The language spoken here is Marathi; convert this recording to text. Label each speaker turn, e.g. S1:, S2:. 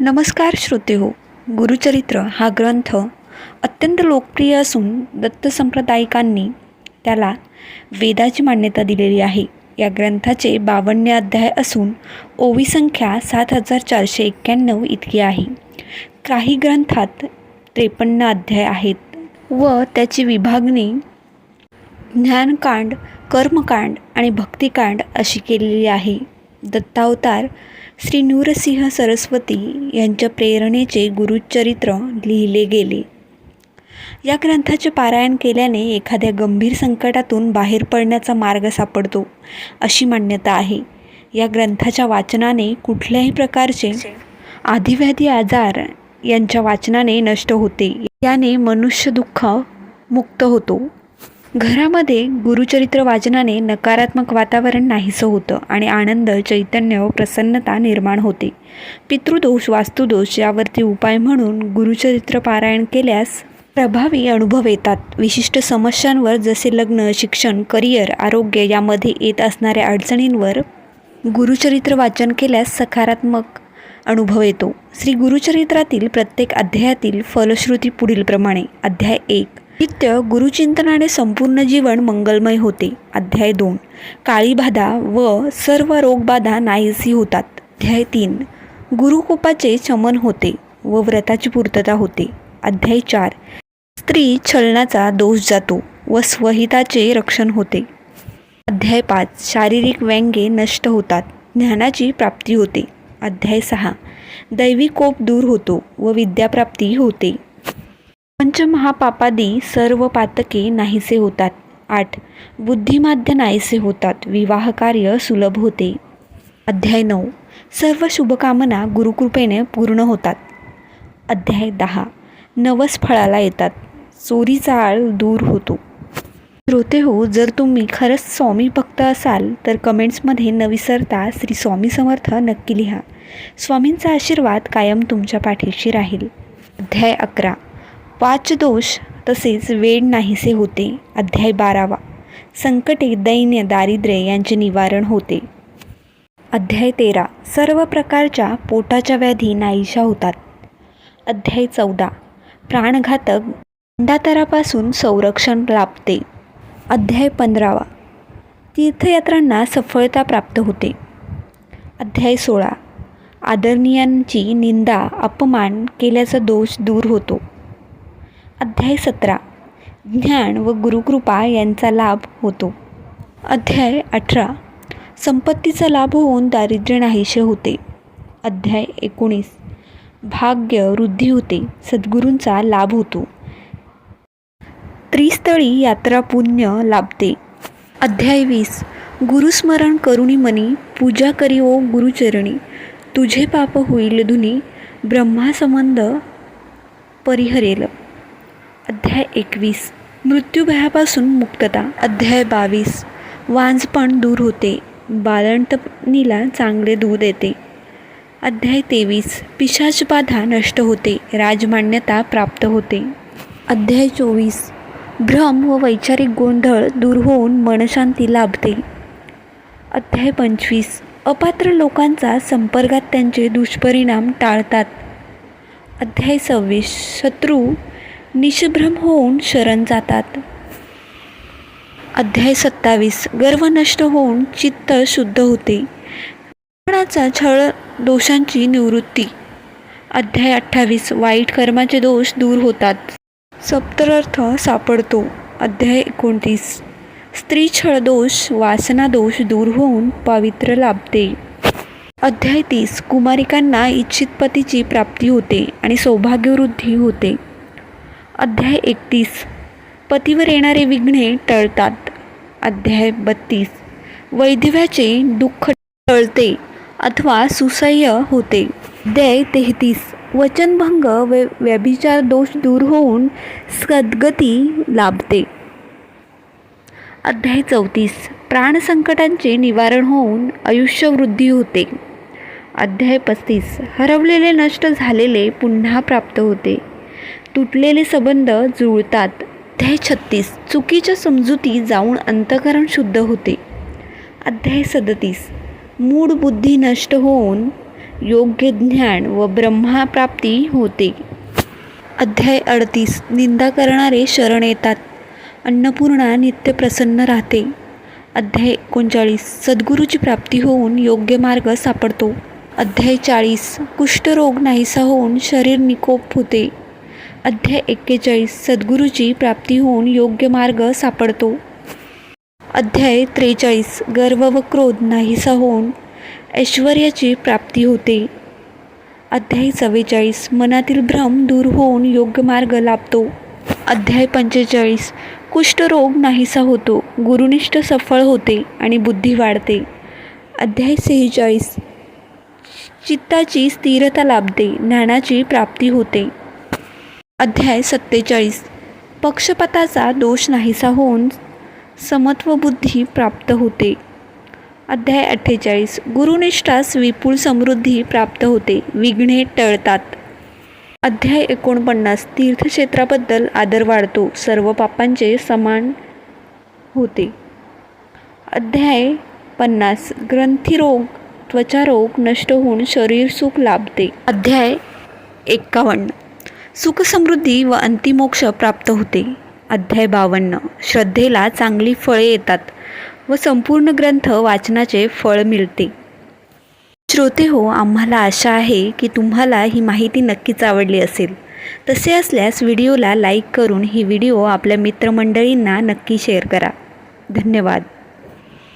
S1: नमस्कार श्रोते हो गुरुचरित्र हा ग्रंथ अत्यंत लोकप्रिय असून दत्त संप्रदायिकांनी त्याला वेदाची मान्यता दिलेली आहे. या ग्रंथाचे बावन्न अध्याय असून ओवी संख्या सात हजार चारशे एक्क्याण्णव इतकी आहे. काही ग्रंथात त्रेपन्न अध्याय आहेत व त्याची विभागणी ज्ञानकांड कर्मकांड आणि भक्तिकांड अशी केलेली आहे. दत्तावतार श्री नूरसिंह सरस्वती यांच्या प्रेरणेचे गुरुचरित्र लिहिले गेले. या ग्रंथाचे पारायण केल्याने एखाद्या गंभीर संकटातून बाहेर पडण्याचा मार्ग सापडतो अशी मान्यता आहे. या ग्रंथाच्या वाचनाने कुठल्याही प्रकारचे आधिव्याधी आजार यांच्या वाचनाने नष्ट होते. याने मनुष्य दुःख मुक्त होतो. घरामध्ये गुरुचरित्र वाचनाने नकारात्मक वातावरण नाहीसं होतं आणि आनंद चैतन्य व प्रसन्नता निर्माण होते. पितृदोष वास्तुदोष यावरती उपाय म्हणून गुरुचरित्र पारायण केल्यास प्रभावी अनुभव येतात. विशिष्ट समस्यांवर जसे लग्न शिक्षण करिअर आरोग्य यामध्ये येत असणाऱ्या अडचणींवर गुरुचरित्र वाचन केल्यास सकारात्मक अनुभव येतो. श्री गुरुचरित्रातील प्रत्येक अध्यायातील फलश्रुती पुढीलप्रमाणे. अध्याय एक. नित्य गुरुचिंतनाने संपूर्ण जीवन मंगलमय होते. अध्याय दोन. काळीबाधा व सर्व रोगबाधा नाहीसी होतात. अध्याय तीन. गुरुकोपाचे शमन होते व व्रताची पूर्तता होते. अध्याय चार. स्त्री छलनाचा दोष जातो व स्वहिताचे रक्षण होते. अध्याय पाच. शारीरिक व्यंगे नष्ट होतात. ज्ञानाची प्राप्ती होते. अध्याय सहा. दैवी कोप दूर होतो व विद्याप्राप्ती होते. पंचमहापापादी सर्व पातके नाहीसे होतात. आठ. बुद्धिमाध्य नाहीसे होतात. विवाह कार्य सुलभ होते. अध्याय नऊ. सर्व शुभकामना गुरुकृपेने पूर्ण होतात. अध्याय दहा. नवस फळाला येतात. चोरीचा आळ दूर होतो. श्रोते हो जर तुम्ही खरंच स्वामी भक्त असाल तर कमेंट्समध्ये न विसरता श्री स्वामी समर्थ नक्की लिहा. स्वामींचा आशीर्वाद कायम तुमच्या पाठीशी राहील. अध्याय अकरा. वाचदोष तसेच वेळ नाहीसे होते. अध्याय बारावा. संकटे दैन्य दारिद्र्य यांचे निवारण होते. अध्याय तेरा. सर्व प्रकारच्या पोटाच्या व्याधी नाहीशा होतात. अध्याय चौदा. प्राणघातक अंडातरापासून संरक्षण लाभते. अध्याय पंधरावा. तीर्थयात्रांना सफळता प्राप्त होते. अध्याय सोळा. आदरणीयांची निंदा अपमान केल्याचा दोष दूर होतो. अध्याय सतरा. ज्ञान व गुरुकृपा यांचा लाभ होतो. अध्याय अठरा. संपत्तीचा लाभ होऊन दारिद्र्य नाहीसे होते. अध्याय एकोणीस. भाग्य वृद्धी होते. सद्गुरूंचा लाभ होतो. त्रिस्थळी यात्रा पुण्य लाभते. अध्याय वीस. गुरुस्मरण करुणी मनी पूजा करी ओ गुरुचरणी. तुझे पाप होईल धुनी ब्रह्मासंबंध परिहरेल. अध्याय एकवीस. मृत्यूभयापासून मुक्तता. अध्याय बावीस. वांजपण दूर होते. बाळंतपणीला चांगले दूध येते. अध्याय तेवीस. पिशाचबाधा नष्ट होते. राजमान्यता प्राप्त होते. अध्याय चोवीस. भ्रम व वैचारिक गोंधळ दूर होऊन मनशांती लाभते. अध्याय पंचवीस. अपात्र लोकांचा संपर्कात त्यांचे दुष्परिणाम टाळतात. अध्याय सव्वीस. शत्रू निशभ्रम होऊन शरण जातात. अध्याय सत्तावीस. गर्व नष्ट होऊन चित्त शुद्ध होते. मनाचा छळ दोषांची निवृत्ती. अध्याय अठ्ठावीस. वाईट कर्माचे दोष दूर होतात. सप्तरर्थ सापडतो. अध्याय एकोणतीस. स्त्री छळ दोष वासना दोष दूर होऊन पवित्र लाभते. अध्याय तीस. कुमारिकांना इच्छित पतीची प्राप्ती होते आणि सौभाग्यवृद्धी होते. अध्याय एकतीस. पतीवर येणारे विघ्ने टळतात. अध्याय बत्तीस. वैधव्याचे दुःख टळते अथवा सुसह्य होते. अध्याय तेहतीस. वचनभंग व व्यभिचार दोष दूर होऊन सद्गती लाभते. अध्याय चौतीस. प्राणसंकटांचे निवारण होऊन आयुष्यवृद्धी होते. अध्याय पस्तीस. हरवलेले नष्ट झालेले पुन्हा प्राप्त होते. तुटलेले संबंध जुळतात. अध्याय छत्तीस. चुकीच्या समजुती जाऊन अंतकरण शुद्ध होते. अध्याय सदतीस. मूड बुद्धी नष्ट होऊन योग्य ज्ञान व ब्रह्माप्राप्ती होते. अध्याय अडतीस. निंदा करणारे शरण येतात. अन्नपूर्णा नित्य प्रसन्न राहते. अध्याय एकोणचाळीस. सद्गुरूची प्राप्ती होऊन योग्य मार्ग सापडतो. अध्याय चाळीस. कुष्ठरोग नाहीसा होऊन शरीर निकोप होते. अध्याय एक्केचाळीस सद्गुरूची प्राप्ती होऊन योग्य मार्ग सापडतो. अध्याय त्रेचाळीस गर्व व क्रोध नाहीसा होऊन ऐश्वर्याची प्राप्ती होते. अध्याय चव्वेचाळीस मनातील भ्रम दूर होऊन योग्य मार्ग लाभतो. अध्याय पंचेचाळीस कुष्ठरोग नाहीसा होतो. गुरुनिष्ठ सफळ होते आणि बुद्धी वाढते. अध्याय सेहेचाळीस चित्ताची स्थिरता लाभते ज्ञानाची प्राप्ती होते. अध्याय सत्तेचाळीस. पक्षपाताचा दोष नाहीसा होऊन समत्व बुद्धी प्राप्त होते. अध्याय अठ्ठेचाळीस. गुरुनिष्ठास विपुल समृद्धी प्राप्त होते. विघ्ने टळतात. अध्याय एकोणपन्नास. तीर्थक्षेत्राबद्दल आदर वाढतो. सर्व पापांचे समान होते. अध्याय पन्नास. ग्रंथिरोग त्वचारोग नष्ट होऊन शरीर सुख लाभते. अध्याय एक्कावन्न सुखसमृद्धी व अंतिमोक्ष प्राप्त होते. अध्याय बावन्न. श्रद्धेला चांगली फळे येतात व संपूर्ण ग्रंथ वाचनाचे फळ मिळते. श्रोते हो आम्हाला आशा आहे की तुम्हाला ही माहिती नक्कीच आवडली असेल. तसे असल्यास व्हिडिओला लाईक करून ही व्हिडिओ आपल्या मित्रमंडळींना नक्की शेअर करा. धन्यवाद.